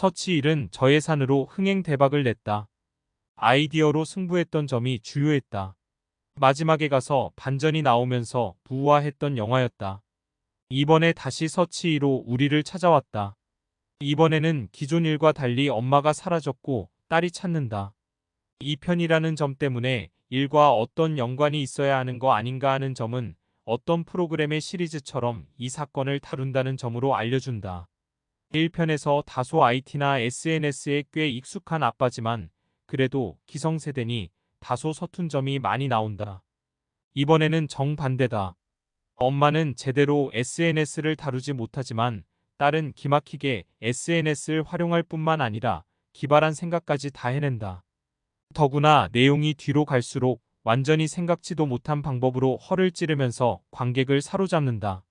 서치 1은 저예산으로 흥행 대박을 냈다. 아이디어로 승부했던 점이 주요했다. 마지막에 가서 반전이 나오면서 부화했던 영화였다. 이번에 다시 서치 2로 우리를 찾아왔다. 이번에는 기존 일과 달리 엄마가 사라졌고 딸이 찾는다. 이 편이라는 점 때문에 일과 어떤 연관이 있어야 하는 거 아닌가 하는 점은 어떤 프로그램의 시리즈처럼 이 사건을 다룬다는 점으로 알려준다. 1편에서 다소 IT나 SNS에 꽤 익숙한 아빠지만 그래도 기성세대니 다소 서툰 점이 많이 나온다. 이번에는 정반대다. 엄마는 제대로 SNS를 다루지 못하지만 딸은 기막히게 SNS를 활용할 뿐만 아니라 기발한 생각까지 다 해낸다. 더구나 내용이 뒤로 갈수록 완전히 생각지도 못한 방법으로 허를 찌르면서 관객을 사로잡는다.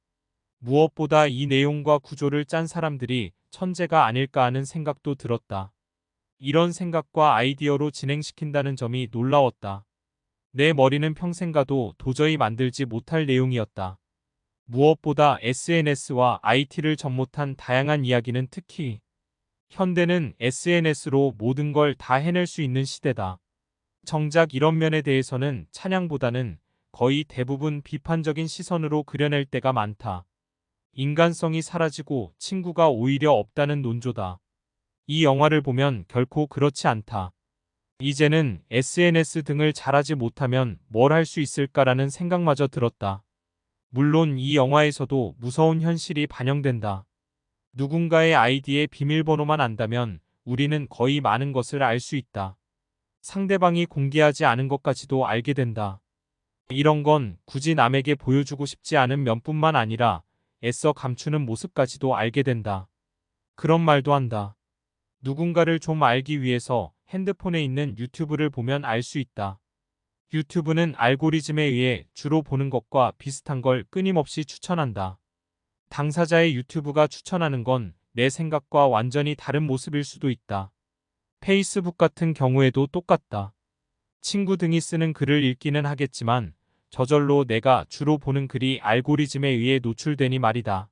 무엇보다 이 내용과 구조를 짠 사람들이 천재가 아닐까 하는 생각도 들었다. 이런 생각과 아이디어로 진행시킨다는 점이 놀라웠다. 내 머리는 평생 가도 도저히 만들지 못할 내용이었다. 무엇보다 SNS와 IT를 접못한 다양한 이야기는 특히 현대는 SNS로 모든 걸 다 해낼 수 있는 시대다. 정작 이런 면에 대해서는 찬양보다는 거의 대부분 비판적인 시선으로 그려낼 때가 많다. 인간성이 사라지고 친구가 오히려 없다는 논조다. 이 영화를 보면 결코 그렇지 않다. 이제는 SNS 등을 잘하지 못하면 뭘 할 수 있을까라는 생각마저 들었다. 물론 이 영화에서도 무서운 현실이 반영된다. 누군가의 아이디의 비밀번호만 안다면 우리는 거의 많은 것을 알 수 있다. 상대방이 공개하지 않은 것까지도 알게 된다. 이런 건 굳이 남에게 보여주고 싶지 않은 면뿐만 아니라 애써 감추는 모습까지도 알게 된다. 그런 말도 한다. 누군가를 좀 알기 위해서 핸드폰에 있는 유튜브를 보면 알 수 있다. 유튜브는 알고리즘에 의해 주로 보는 것과 비슷한 걸 끊임없이 추천한다. 당사자의 유튜브가 추천하는 건 내 생각과 완전히 다른 모습일 수도 있다. 페이스북 같은 경우에도 똑같다. 친구 등이 쓰는 글을 읽기는 하겠지만 저절로 내가 주로 보는 글이 알고리즘에 의해 노출되니 말이다.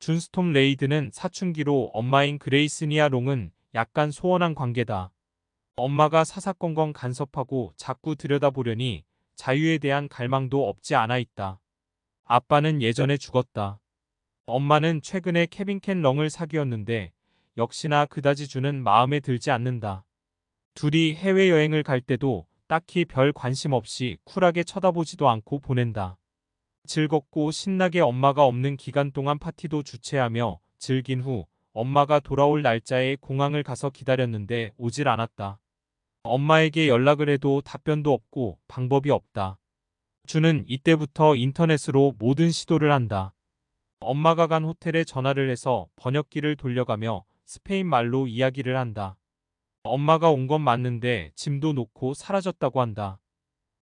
준스톰 레이드는 사춘기로 엄마인 그레이스니아 롱은 약간 소원한 관계다. 엄마가 사사건건 간섭하고 자꾸 들여다보려니 자유에 대한 갈망도 없지 않아 있다. 아빠는 예전에 죽었다. 엄마는 최근에 케빈 캔 렁을 사귀었는데 역시나 그다지 주는 마음에 들지 않는다. 둘이 해외여행을 갈 때도 딱히 별 관심 없이 쿨하게 쳐다보지도 않고 보낸다. 즐겁고 신나게 엄마가 없는 기간 동안 파티도 주최하며 즐긴 후 엄마가 돌아올 날짜에 공항을 가서 기다렸는데 오질 않았다. 엄마에게 연락을 해도 답변도 없고 방법이 없다. 주는 이때부터 인터넷으로 모든 시도를 한다. 엄마가 간 호텔에 전화를 해서 번역기를 돌려가며 스페인 말로 이야기를 한다. 엄마가 온 건 맞는데 짐도 놓고 사라졌다고 한다.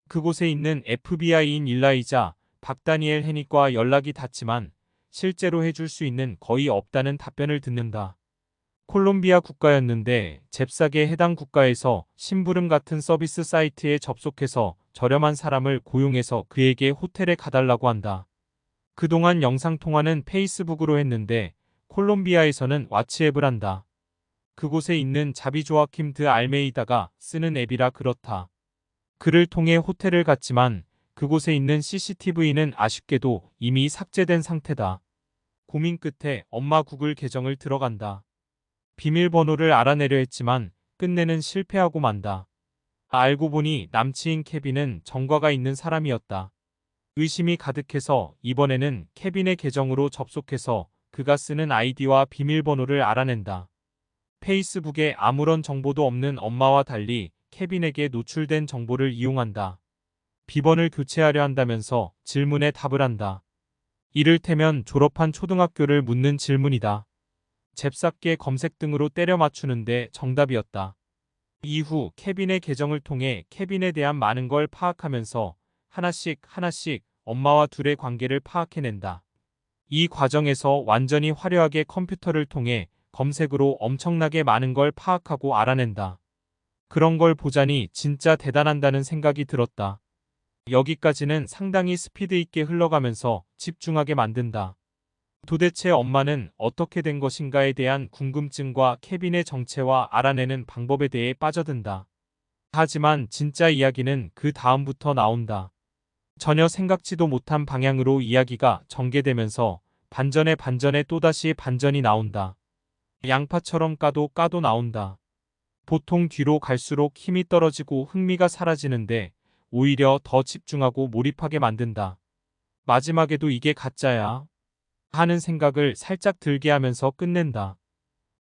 그곳에 있는 FBI인 일라이자 박다니엘 헤닉과 연락이 닿지만 실제로 해줄 수 있는 거의 없다는 답변을 듣는다. 콜롬비아 국가였는데 잽싸게 해당 국가에서 심부름 같은 서비스 사이트에 접속해서 저렴한 사람을 고용해서 그에게 호텔에 가달라고 한다. 그동안 영상통화는 페이스북으로 했는데 콜롬비아에서는 왓츠앱을 한다. 그곳에 있는 자비 조아킴 드 알메이다가 쓰는 앱이라 그렇다. 그를 통해 호텔을 갔지만 그곳에 있는 CCTV는 아쉽게도 이미 삭제된 상태다. 고민 끝에 엄마 구글 계정을 들어간다. 비밀번호를 알아내려 했지만 끝내는 실패하고 만다. 알고 보니 남치인 케빈은 정과가 있는 사람이었다. 의심이 가득해서 이번에는 케빈의 계정으로 접속해서 그가 쓰는 아이디와 비밀번호를 알아낸다. 페이스북에 아무런 정보도 없는 엄마와 달리 케빈에게 노출된 정보를 이용한다. 비번을 교체하려 한다면서 질문에 답을 한다. 이를테면 졸업한 초등학교를 묻는 질문이다. 잽싸게 검색 등으로 때려 맞추는데 정답이었다. 이후 케빈의 계정을 통해 케빈에 대한 많은 걸 파악하면서 하나씩 하나씩 엄마와 둘의 관계를 파악해낸다. 이 과정에서 완전히 화려하게 컴퓨터를 통해 검색으로 엄청나게 많은 걸 파악하고 알아낸다. 그런 걸 보자니 진짜 대단한다는 생각이 들었다. 여기까지는 상당히 스피드 있게 흘러가면서 집중하게 만든다. 도대체 엄마는 어떻게 된 것인가에 대한 궁금증과 케빈의 정체와 알아내는 방법에 대해 빠져든다. 하지만 진짜 이야기는 그 다음부터 나온다. 전혀 생각지도 못한 방향으로 이야기가 전개되면서 반전에 반전에 또다시 반전이 나온다. 양파처럼 까도 까도 나온다. 보통 뒤로 갈수록 힘이 떨어지고 흥미가 사라지는데 오히려 더 집중하고 몰입하게 만든다. 마지막에도 이게 가짜야. 하는 생각을 살짝 들게 하면서 끝낸다.